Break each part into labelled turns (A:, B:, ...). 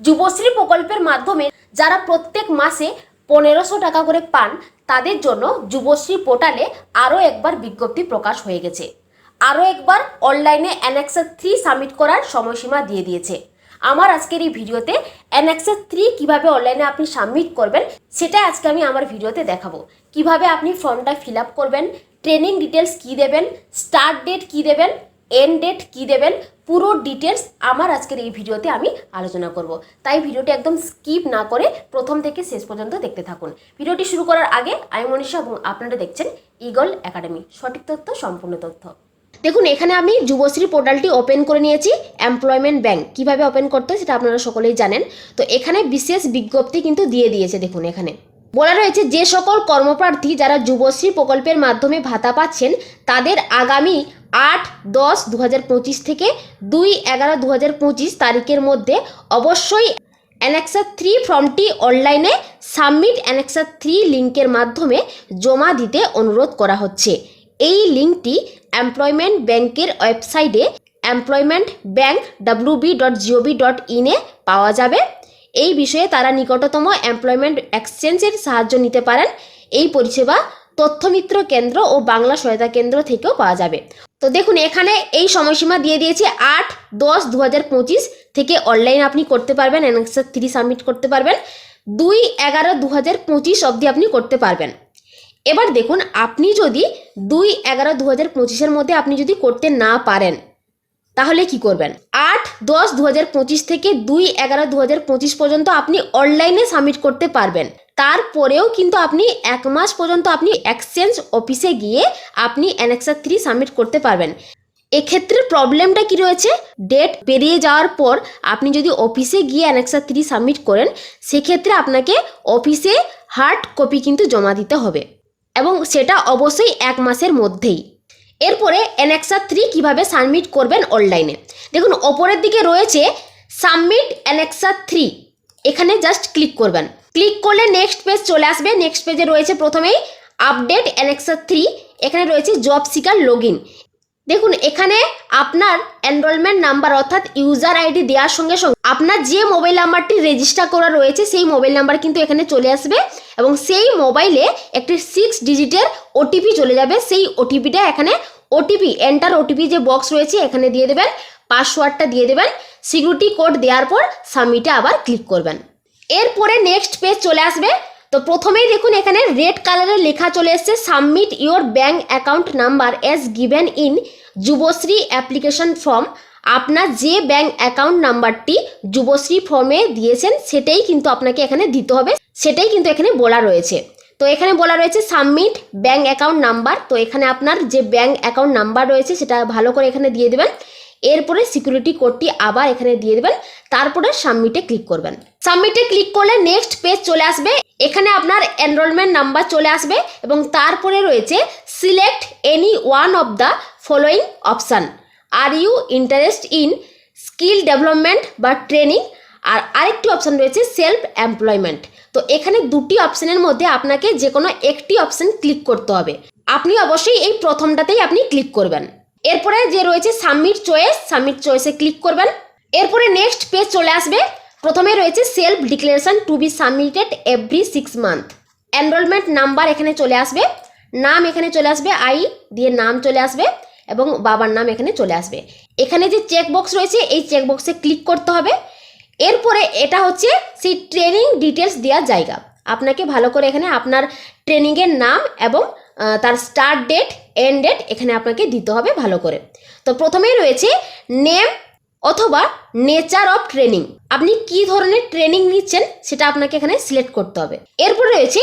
A: যুবশ্রী প্রকল্পের মাধ্যমে যারা প্রত্যেক মাসে পনেরোশো টাকা করে পান, তাদের জন্য যুবশ্রী পোর্টালে আরও একবার বিজ্ঞপ্তি প্রকাশ হয়ে গেছে। আরও একবার অনলাইনে অ্যানেক্সার থ্রি সাবমিট করার সময়সীমা দিয়ে দিয়েছে। আমার আজকের এই ভিডিওতে অ্যানেক্সার থ্রি কীভাবে অনলাইনে আপনি সাবমিট করবেন, সেটা আজকে আমি আমার ভিডিওতে দেখাবো। কীভাবে আপনি ফর্মটা ফিল আপ করবেন, ট্রেনিং ডিটেলস কী দেবেন, স্টার্ট ডেট কী দেবেন এন্ড ডেট কী দেবেন, পুরো ডিটেলস আমার আজকের এই ভিডিওতে আমি আলোচনা করব। তাই ভিডিওটি একদম স্কিপ না করে প্রথম থেকে শেষ পর্যন্ত দেখতে থাকুন। ভিডিওটি শুরু করার আগে আমি মনীষা এবং আপনারা দেখছেন ইগল একাডেমি সঠিক তথ্য, সম্পূর্ণ তথ্য। দেখুন, এখানে আমি যুবশ্রী পোর্টালটি ওপেন করে নিয়েছি এমপ্লয়মেন্ট ব্যাংক কীভাবে ওপেন করতে সেটা আপনারা সকলেই জানেন। তো এখানে বিশেষ বিজ্ঞপ্তি কিন্তু দিয়ে দিয়েছে, দেখুন এখানে। বলা রয়েছে, যে সকল কর্মপ্রার্থী যারা যুবশ্রী প্রকল্পের মাধ্যমে ভাতা পাচ্ছেন, তাদের আগামী আট দশ দু থেকে দুই এগারো দু তারিখের মধ্যে অবশ্যই অ্যানেক্সার থ্রি ফর্মটি অনলাইনে সাবমিট অ্যানেক্সার থ্রি লিঙ্কের মাধ্যমে জমা দিতে অনুরোধ করা হচ্ছে। এই লিঙ্কটি এমপ্লয়মেন্ট ব্যাংকের ওয়েবসাইটে employment bank WB dot GOV dot ইনে পাওয়া যাবে। এই বিষয়ে তারা নিকটতম এমপ্লয়মেন্ট এক্সচেঞ্জের সাহায্য নিতে পারেন। এই পরিষেবা তথ্যমিত্র কেন্দ্র ও বাংলা সহায়তা কেন্দ্র থেকেও পাওয়া যাবে। তো দেখুন, এখানে এই সময়সীমা দিয়ে দিয়েছে আট দশ দু পঁচিশ থেকে অনলাইন আপনি করতে পারবেন অ্যানেক্সার থ্রি সাবমিট করতে পারবেন। দুই এগারো দু হাজার পঁচিশ অবধি আপনি করতে পারবেন। এবার দেখুন, আপনি যদি দুই এগারো দু হাজার পঁচিশের মধ্যে আপনি যদি করতে না পারেন, তাহলে কি করবেন? আট দশ দু হাজার পঁচিশ থেকে দুই এগারো দু হাজার পঁচিশ পর্যন্ত আপনি অনলাইনে সাবমিট করতে পারবেন। তারপরেও কিন্তু আপনি এক মাস পর্যন্ত আপনি এক্সচেঞ্জ অফিসে গিয়ে আপনি অ্যানেক্সার থ্রি সাবমিট করতে পারবেন। এক্ষেত্রে প্রবলেমটা কি রয়েছে? ডেট পেরিয়ে যাওয়ার পর আপনি যদি অফিসে গিয়ে অ্যানেক্সার থ্রি সাবমিট করেন, সেক্ষেত্রে আপনাকে অফিসে হার্ড কপি কিন্তু জমা দিতে হবে এবং সেটা অবশ্যই এক মাসের মধ্যেই। এরপরে অ্যানেক্সার থ্রি কীভাবে সাবমিট করবেন অনলাইনে দেখুন, ওপরের দিকে রয়েছে সাবমিট অ্যানেক্সার থ্রি এখানে জাস্ট ক্লিক করবেন। ক্লিক করলে নেক্সট পেজ চলে আসবে। নেক্সট পেজে রয়েছে প্রথমেই আপডেট অ্যানেক্সার থ্রি এখানে রয়েছে জব সিকার লগ দেখুন, এখানে আপনার এনরোলমেন্ট নাম্বার অর্থাৎ ইউজার আইডি দেওয়ার সঙ্গে সঙ্গে আপনার যে মোবাইল নাম্বারটি রেজিস্টার করা রয়েছে, সেই মোবাইল নাম্বার কিন্তু এখানে চলে আসবে এবং সেই মোবাইলে একটি সিক্স ডিজিটের ওটিপি চলে যাবে। সেই ওটিপিটা এখানে ওটিপি এন্টার ওটিপি যে বক্স রয়েছে, এখানে দিয়ে দেবেন পাসওয়ার্ডটা দিয়ে দেবেন সিকিউরিটি কোড দেওয়ার পর সাবমিটে আবার ক্লিক করবেন। এরপরে নেক্সট পেজ চলে আসবে। তো প্রথমেই দেখুন, এখানে রেড কালারের লেখা চলে এসছে submit your bank account number as given in Yuvashree application form আপনার যে ব্যাঙ্ক অ্যাকাউন্ট নাম্বারটি যুবশ্রী ফর্মে দিয়েছেন, সেটাই কিন্তু আপনাকে এখানে দিতে হবে, সেটাই কিন্তু এখানে বলা রয়েছে। তো এখানে বলা রয়েছে সাবমিট ব্যাঙ্ক অ্যাকাউন্ট নাম্বার তো এখানে আপনার যে ব্যাঙ্ক অ্যাকাউন্ট নাম্বার রয়েছে, সেটা ভালো করে এখানে দিয়ে দেবেন। এরপরে সিকিউরিটি কোডটি আবার এখানে দিয়ে দেবেন। তারপরে সাবমিটে ক্লিক করবেন। সাবমিটে ক্লিক করলে নেক্সট পেজ চলে আসবে। এখানে আপনার এনরোলমেন্ট নাম্বার চলে আসবে এবং তারপরে রয়েছে select any one of the following option are you interest in skill development বা ট্রেনিং আর আরেকটি অপশান রয়েছে সেলফ এমপ্লয়মেন্ট তো এখানে দুটি অপশানের মধ্যে আপনাকে যে কোনো একটি অপশান ক্লিক করতে হবে। আপনি অবশ্যই এই প্রথমটাতেই আপনি ক্লিক করবেন। এরপরে যে রয়েছে সাবমিট চয়েস সাবমিট চয়েসে ক্লিক করবেন। এরপরে নেক্সট পেজ চলে আসবে। প্রথমে রয়েছে self declaration to be submitted every six month enrolment number এখানে চলে আসবে। নাম এখানে চলে আসবে আই দিয়ে নাম চলে আসবে এবং বাবার নাম এখানে চলে আসবে। এখানে যে চেকবক্স রয়েছে, এই চেকবক্সে ক্লিক করতে হবে। এরপরে এটা হচ্ছে সেই ট্রেনিং ডিটেলস দেওয়ার জায়গা। আপনাকে ভালো করে এখানে আপনার ট্রেনিংয়ের নাম এবং তার স্টার্ট ডেট এন্ড ডেট এখানে আপনাকে দিতে হবে ভালো করে। তো প্রথমেই রয়েছে নেম অথবা নেচার অফ ট্রেনিং আপনি কি ধরনের ট্রেনিং নিচ্ছেন সেটা আপনাকে এখানে সিলেক্ট করতে হবে। এরপর রয়েছে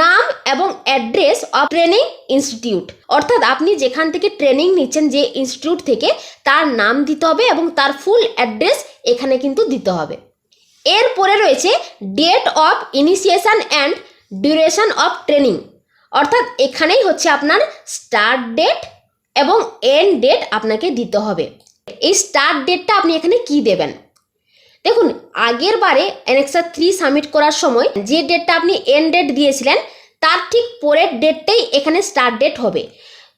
A: নাম এবং অ্যাড্রেস অফ ট্রেনিং ইনস্টিটিউট অর্থাৎ আপনি যেখান থেকে ট্রেনিং নিচ্ছেন যে ইনস্টিটিউট থেকে, তার নাম দিতে হবে এবং তার ফুল অ্যাড্রেস এখানে কিন্তু দিতে হবে। এরপরে রয়েছে date of initiation and duration of training অর্থাৎ এখানেই হচ্ছে আপনার স্টার্ট ডেট এবং এন্ড ডেট আপনাকে দিতে হবে। এই স্টার্ট ডেটটা আপনি এখানে কি দেবেন? দেখুন, আগের বারে অ্যানেক্সার থ্রি সাবমিট করার সময় যে ডেটটা আপনি এন্ড ডেট দিয়েছিলেন, তার ঠিক পরের ডেটটাই এখানে স্টার্ট ডেট হবে।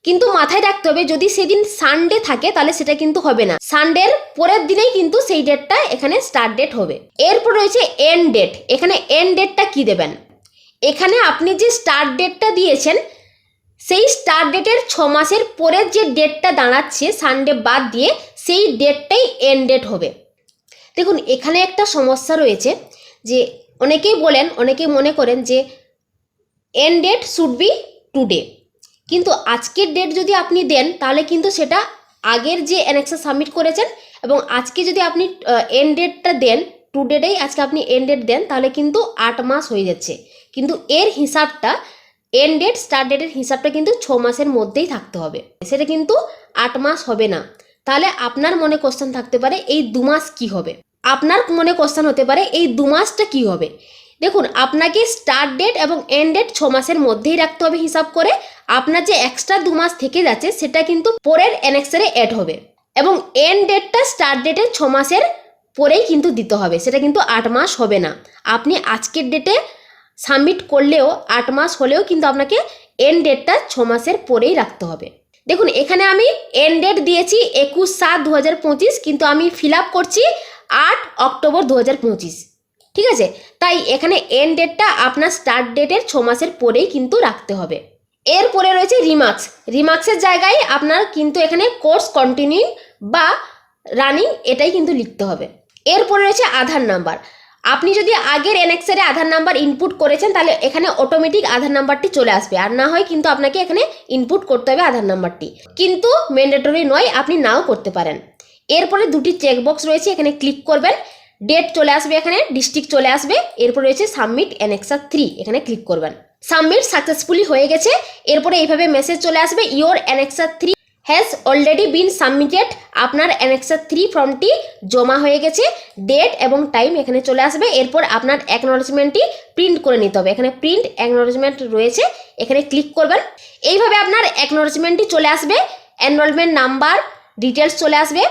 A: কিন্তু মাথায় রাখতে হবে, যদি সেদিন সানডে থাকে, তাহলে সেটা কিন্তু হবে না। সানডের পরের দিনেই কিন্তু সেই ডেটটা এখানে স্টার্ট ডেট হবে। এরপর রয়েছে এন্ড ডেট এখানে এন্ড ডেটটা কি দেবেন? এখানে আপনি যে স্টার্ট ডেটটা দিয়েছেন, সেই স্টার্ট ডেটের ছ মাসের পরের যে ডেটটা দাঁড়াচ্ছে সানডে বাদ দিয়ে সেই ডেটটাই এন্ড ডেট হবে। দেখুন, এখানে একটা সমস্যা রয়েছে যে অনেকেই বলেন, অনেকেই মনে করেন যে end date should be today কিন্তু আজকের ডেট যদি আপনি দেন, তাহলে কিন্তু সেটা আগের যে অ্যানেক্সা সাবমিট করেছেন এবং আজকে যদি আপনি এন্ড ডেটটা দেন টু ডেটেই আজকে আপনি এন্ড ডেট দেন, তাহলে কিন্তু আট মাস হয়ে যাচ্ছে। কিন্তু এর হিসাবটা এন্ড ডেট স্টার্ট ডেটের হিসাবটা কিন্তু ছ মাসের মধ্যেই থাকতে হবে। সেটা কিন্তু আট মাস হবে না। তাহলে আপনার মনে কোশ্চেন থাকতে পারে, এই দু মাস কী হবে? আপনার মনে কোশ্চেন হতে পারে, এই দু মাসটা কী হবে? দেখুন, আপনাকে স্টার্ট ডেট এবং এন্ড ডেট ছ মাসের মধ্যেই রাখতে হবে হিসাব করে। আপনার যে এক্সট্রা দু মাস থেকে যাচ্ছে, সেটা কিন্তু পরের অ্যানেক্সারে অ্যাড হবে। এবং এন্ড ডেটটা স্টার্ট ডেটের ছ মাসের পরেই কিন্তু দিতে হবে। সেটা কিন্তু আট মাস হবে না। আপনি আজকের ডেটে সাবমিট করলেও আট মাস হলেও কিন্তু আপনাকে এন্ড ডেটটা ছ মাসের পরেই রাখতে হবে। দেখুন, এখানে আমি এন্ড ডেট দিয়েছি একুশ সাত দু কিন্তু আমি ফিল করছি আট অক্টোবর দু হাজার পঁচিশ। ঠিক আছে? তাই এখানে এন্ড ডেটটা আপনার স্টার্ট ডেটের ছ মাসের পরেই কিন্তু রাখতে হবে। এরপরে রয়েছে রিমার্কস রিমার্কসের জায়গায় আপনার কিন্তু এখানে কোর্স কন্টিনিউ বা রানিং এটাই কিন্তু লিখতে হবে। এরপরে রয়েছে আধার নাম্বার আপনি যদি আগের এনএক্সারে আধার নাম্বার ইনপুট করেছেন, তাহলে এখানে অটোমেটিক আধার নাম্বারটি চলে আসবে। আর না হয় কিন্তু আপনাকে এখানে ইনপুট করতে হবে আধার নাম্বারটি। কিন্তু ম্যান্ডেটরি নয়, আপনি নাও করতে পারেন। এরপরে দুটি চেকবক্স রয়েছে, এখানে ক্লিক করবেন। ডেট চলে আসবে এখানে ডিস্ট্রিক্ট চলে আসবে। এরপর রয়েছে সাবমিট অ্যানেক্সা থ্রি এখানে ক্লিক করবেন। সাবমিট সাকসেসফুলি হয়ে গেছে। এরপরে এইভাবে মেসেজ চলে আসবে your annexure three has already been submitted আপনার অ্যানেক্সা থ্রি ফর্মটি জমা হয়ে গেছে ডেট এবং টাইম এখানে চলে আসবে। এরপর আপনার অ্যাকনোলজমেন্টটি প্রিন্ট করে নিতে হবে। এখানে প্রিন্ট অ্যাকনোলজমেন্ট রয়েছে, এখানে ক্লিক করবেন। এইভাবে আপনার অ্যাকনোলজমেন্টটি চলে আসবে এনরোলমেন্ট নাম্বার ডিটেলস চলে আসবে।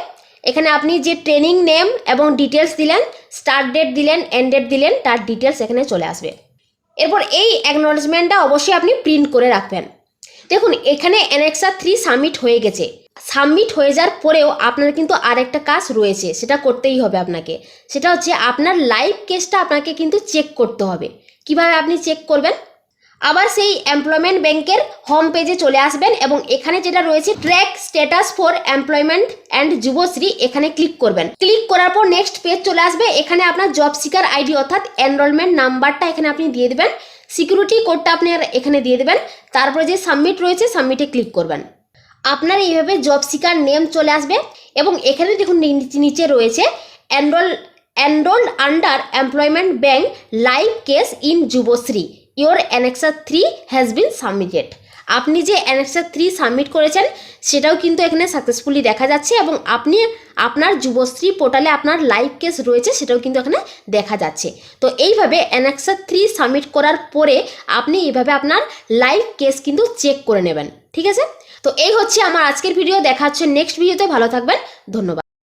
A: এখানে আপনি যে ট্রেনিং নেম এবং ডিটেলস দিলেন স্টার্ট ডেট দিলেন এন্ড ডেট দিলেন, তার ডিটেলস এখানে চলে আসবে। এরপর এই অ্যাকনোলজমেন্টটা অবশ্যই আপনি প্রিন্ট করে রাখবেন। দেখুন, এখানে অ্যানেক্সা থ্রি সাবমিট হয়ে গেছে। সাবমিট হয়ে যাওয়ার পরেও আপনার কিন্তু আরেকটা কাজ রয়েছে, সেটা করতেই হবে আপনাকে। সেটা হচ্ছে আপনার লাইভ কেসটা আপনাকে কিন্তু চেক করতে হবে। কীভাবে আপনি চেক করবেন? আবার সেই এমপ্লয়মেন্ট ব্যাংকের হোম পেজে চলে আসবেন এবং এখানে যেটা রয়েছে track status for employment and Yuvashree, এখানে ক্লিক করবেন। ক্লিক করার পর নেক্সট পেজ চলে আসবে। এখানে আপনার জব সিকার আইডি অর্থাৎ এনরোলমেন্ট নাম্বারটা এখানে আপনি দিয়ে দেবেন। সিকিউরিটি কোডটা আপনি এখানে দিয়ে দেবেন। তারপরে যে সাবমিট রয়েছে, সাবমিটে ক্লিক করবেন। আপনার এইভাবে জব সিকার নেম চলে আসবে এবং এখানে দেখুন নিচে- রয়েছে enrol enrolled under employment bank live case in Yuvashree your annexure three has been submitted আপনি যে অ্যানেক্সা থ্রি সাবমিট করেছেন, সেটাও কিন্তু এখানে সাকসেসফুলি দেখা যাচ্ছে এবং আপনি আপনার যুবশ্রী পোর্টালে আপনার লাইভ কেস রয়েছে, সেটাও কিন্তু এখানে দেখা যাচ্ছে। তো এইভাবে অ্যানেক্সা থ্রি সাবমিট করার পরে আপনি এইভাবে আপনার লাইভ কেস কিন্তু চেক করে নেবেন, ঠিক আছে? তো এই হচ্ছে আমার আজকের ভিডিও দেখা হচ্ছে নেক্সট ভিডিওতে ভালো থাকবেন, ধন্যবাদ।